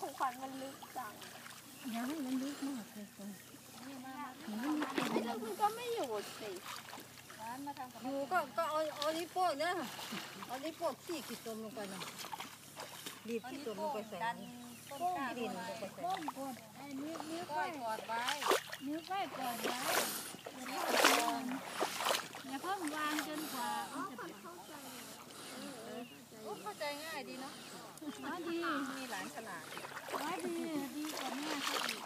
ของขวัญมันลึกจังยังมันลึกมากเลยตรงแล้วมันก็ไม่อยู่สิอยู่ก็ก็เอาเอานิ้วโป้งเนี่ยเอานิ้วโป้งขี้ขีดตมลงไปนะบีบขี้ตมลงไปใส่ขี้ดินลงไปใส่ก้มกดไอ้นิ้วนิ้วก้อยกดไว้นิ้วก้อยกดไว้อย่าเพิ่งวางจนกว่ามันจะ เข้าใจง่ายดีเนาะ อ๋อดี มีหลานฉลาด อ๋อดีดีกว่าแม่เขาอีก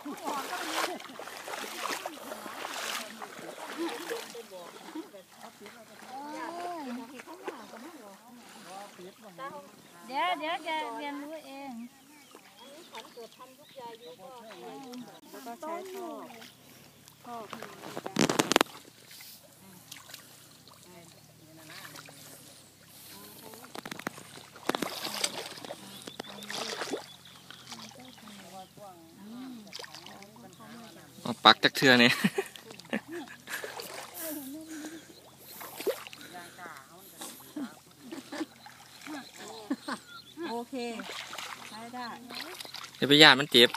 เดี๋ยวเดี๋ยวจะเรียนรู้เองแล้วก็ใช้ท่อท่อเอาปักจากเทือนี่ โอเคใช้ได้จะไปย่านมันเจ็บ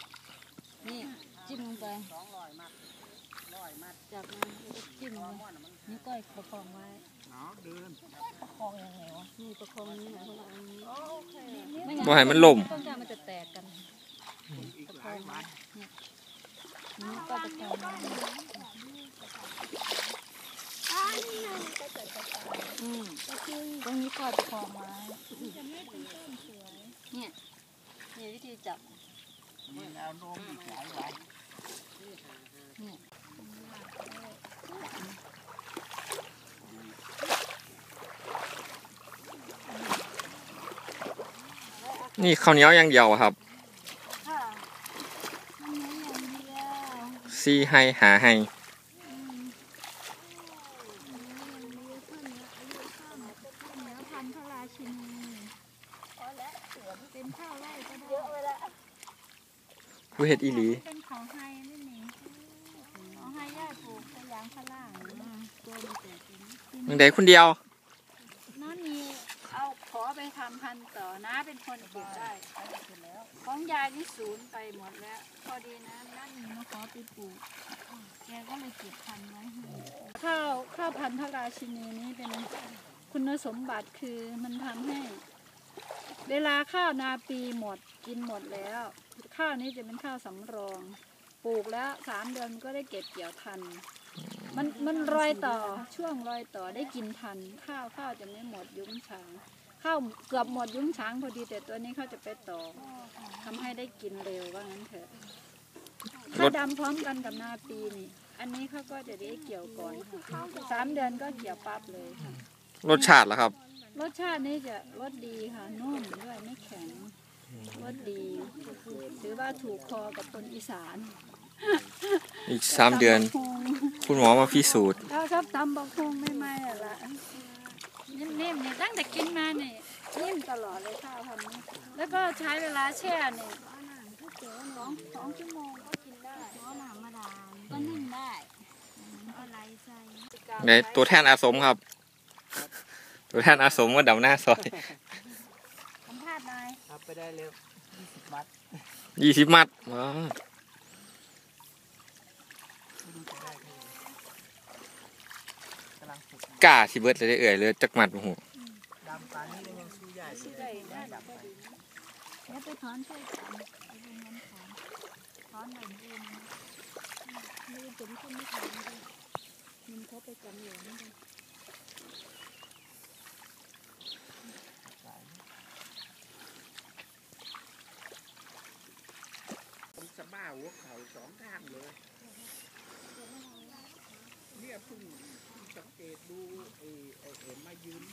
นี่จิ้มลงไปจับมาแล้วก็จิ้มเลยนี่ก้อยประคองไว้ประคองยังไงวะนี่ประคองนี่นะเพราะว่าอันนี้ไม่งั้นบ่ให้มันล่ม ต้นกล้ามันจะแตกกันประคองไว้เนี่ยนี่ก็ประคองไว้ อืมตรงนี้ก็ประคองไว้เนี่ยนี่วิธีจับนี่ข้าวเหนียวอย่างเดียวอะครับค่ะมันเหมือนอย่างเดียวซีให้หาให้ เหนือ พันธุ์พระราชินีเป็นข้าวไร่ก็ได้ผู้เฮ็ดอีหลีเป็นของไฮนี่นี่ของไฮย่าปลูกเป็นยางพาราตัวมันแตกเป็นมึงได้คนเดียวน้องนี่เอาขอไปทำพันธุ์ต่อนะเป็นคนเก็บได้ของยายนี่ศูนย์ไปหมดแล้ว พอดีนะนั่นนี่มาขอไปปลูกแกก็เลยเก็บพันธุ์ไว้ให้ข้าวข้าวพันธุ์พระราชินีนี้เป็น คุณสมบัติคือมันทำให้ เวลาข้าวนาปีหมดกินหมดแล้ว ข้าวนี้จะเป็นข้าวสำรอง ปลูกแล้วสามเดือนก็ได้เก็บเกี่ยวทัน มันมันรอยต่อช่วงรอยต่อได้กินทัน ข้าวข้าวจะไม่หมดยุ้งฉางข้าวเกือบหมดยุ้งฉางพอดีแต่ตัวนี้เขาจะไปต่อทำให้ได้กินเร็วว่างั้นเถอะถ้าดำพร้อมกันกับนาปีนี่ อันนี้เขาก็จะได้เกี่ยวก่อนสามเดือนก็เกี่ยวปั๊บเลยค่ะ รสชาติล่ะครับ รสชาตินี่จะรสดีค่ะนุ่มด้วยไม่แข็งรสดีถือว่าถูกคอกับคนอีสานอีกสามเดือน ตำบักหุ่งคุณหมอมาพิสูจน์ เราชอบตำบักฮงไม่ไม่ๆอะละนิ่มๆนี่ตั้งแต่กินมาเนี่ยนิ่มตลอดเลยข้าวทำนี้แล้วก็ใช้เวลาแช่เนี่ยสองสองชั่วโมงก็กินได้เพราะน้ำมาดามก็นึ่งได้อะไรใส่ ในตัวแทนอาสมครับ ตัวแทนอาสมว่าดำหน้าซอยสัมภาษณ์หน่อยครับไปได้เร็ว20มัดยี่สิบมัดว้าวกำลังฝึกกล้าสิเบิดเลยได้เอ่ยเลยจักมัดโอ้โหดำปลานี่ยังสู้ใหญ่เลยได้ได้แบบพอดีเดี๋ยวไปถอนใส่กันไปดูเงินถอนถอนหน่อยดูนะมือผมคนไม่ถอนเลยมันเขาไปกันเหลืองนี่เลย ผมสะบ้า หัวเข่าสองข้างเลย เนี่ยเพิ่งสังเกตดูไอ้ไอ้ไอ้มายืน